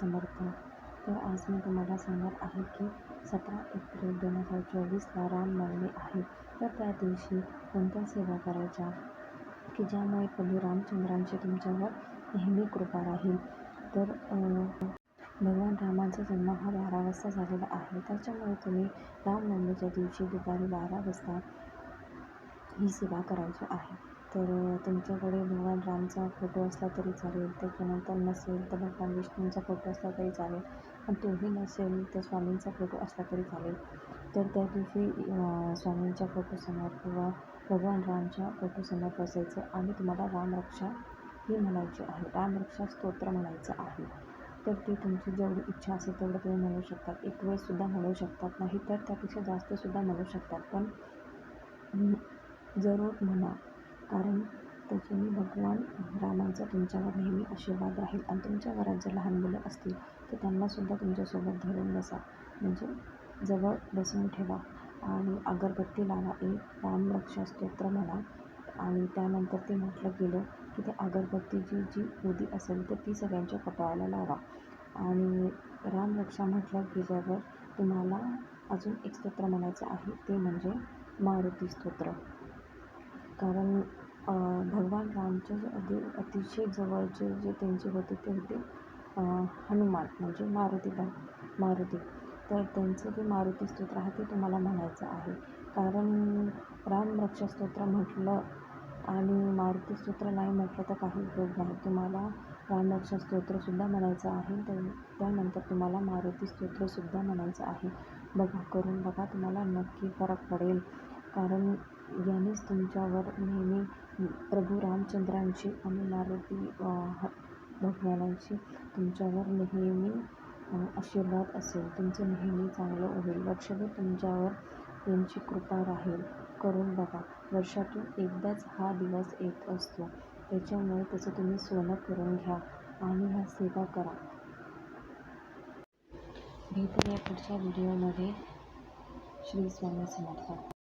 समर्थ तर आज मी तुम्हाला सांगत आहे की सतरा एप्रिल दोन हजार चोवीसला रामनवमी आहे. तर त्या दिवशी कोणत्या सेवा करायच्या? की ज्यामुळे प्रभू रामचंद्रांची तुमच्यावर नेहमी कृपा राहील. तर भगवान रामाचा जन्म हा बारा वाजता झालेला आहे. त्याच्यामुळे तुम्ही रामनवमीच्या दिवशी दुपारी बारा वाजता ही सेवा करायची आहे. तर तुमच्याकडे भगवान रामचा फोटो असला तरी चालेल त्याच्यानंतर नसेल तर भगवान विष्णूंचा फोटो असला तरी चालेल आणि तोही नसेल तर स्वामींचा फोटो असला तरी चालेल. तर त्या दिवशी स्वामींच्या फोटोसमोर किंवा भगवान रामच्या फोटोसमोर बसायचं आणि तुम्हाला रामरक्षा ही म्हणायची आहे. रामरक्षा स्तोत्र म्हणायचं आहे. तर ती तुमची जेवढी इच्छा असेल तेवढं तुम्ही म्हणू शकतात एक वेळसुद्धा म्हणू शकतात नाही तर त्यापेक्षा जास्तसुद्धा म्हणू शकतात. पण जरूर म्हणा. कारण त्याच्याने भगवान रामांचा तुमच्यावर नेहमी आशीर्वाद राहील आणि तुमच्या घरात जर लहान मुलं असतील तर त्यांनासुद्धा तुमच्यासोबत धरून बसा. म्हणजे जवळ बसून ठेवा आणि अगरबत्ती लावा. एक रामरक्षा स्तोत्र म्हणा. आणि त्यानंतर ते म्हटलं गेलं की ते अगरबत्तीची जी उदी असेल तर ती सगळ्यांच्या कपाळाला लावा. आणि रामरक्षा म्हटलं गेल्यावर तुम्हाला अजून एक स्तोत्र म्हणायचं आहे. ते म्हणजे मारुती स्तोत्र. कारण भगवान रामच्या अति अतिशय जवळचे जे त्यांचे होते ते होते हनुमान म्हणजे मारुती बा मारुती. तर त्यांचं जे मारुती स्तोत्र आहे ते तुम्हाला म्हणायचं आहे. कारण रामरक्षा स्तोत्र म्हटलं आणि मारुती स्तोत्र नाही म्हटलं तर काही उपयोग नाही. तुम्हाला रामरक्षा स्तोत्रसुद्धा म्हणायचं आहे तर त्यानंतर तुम्हाला मारुती स्तोत्रसुद्धा म्हणायचं आहे. बघा करून बघा तुम्हाला नक्की फरक पडेल. कारण यानेच तुमच्यावर नेहमी प्रभू रामचंद्रांची आणि मारुती भगवानांची तुमच्यावर नेहमी आशीर्वाद असेल. तुमचं नेहमी चांगलं होईल. वर्षभर तुमच्यावर त्यांची कृपा राहील. करून बघा वर्षातून एकदाच हा दिवस येत असतो. त्याच्यामुळे त्याचं तुम्ही सोनं करून घ्या आणि ह्या सेवा करा. भेटूया पुढच्या व्हिडिओमध्ये. श्री स्वामी समर्थ.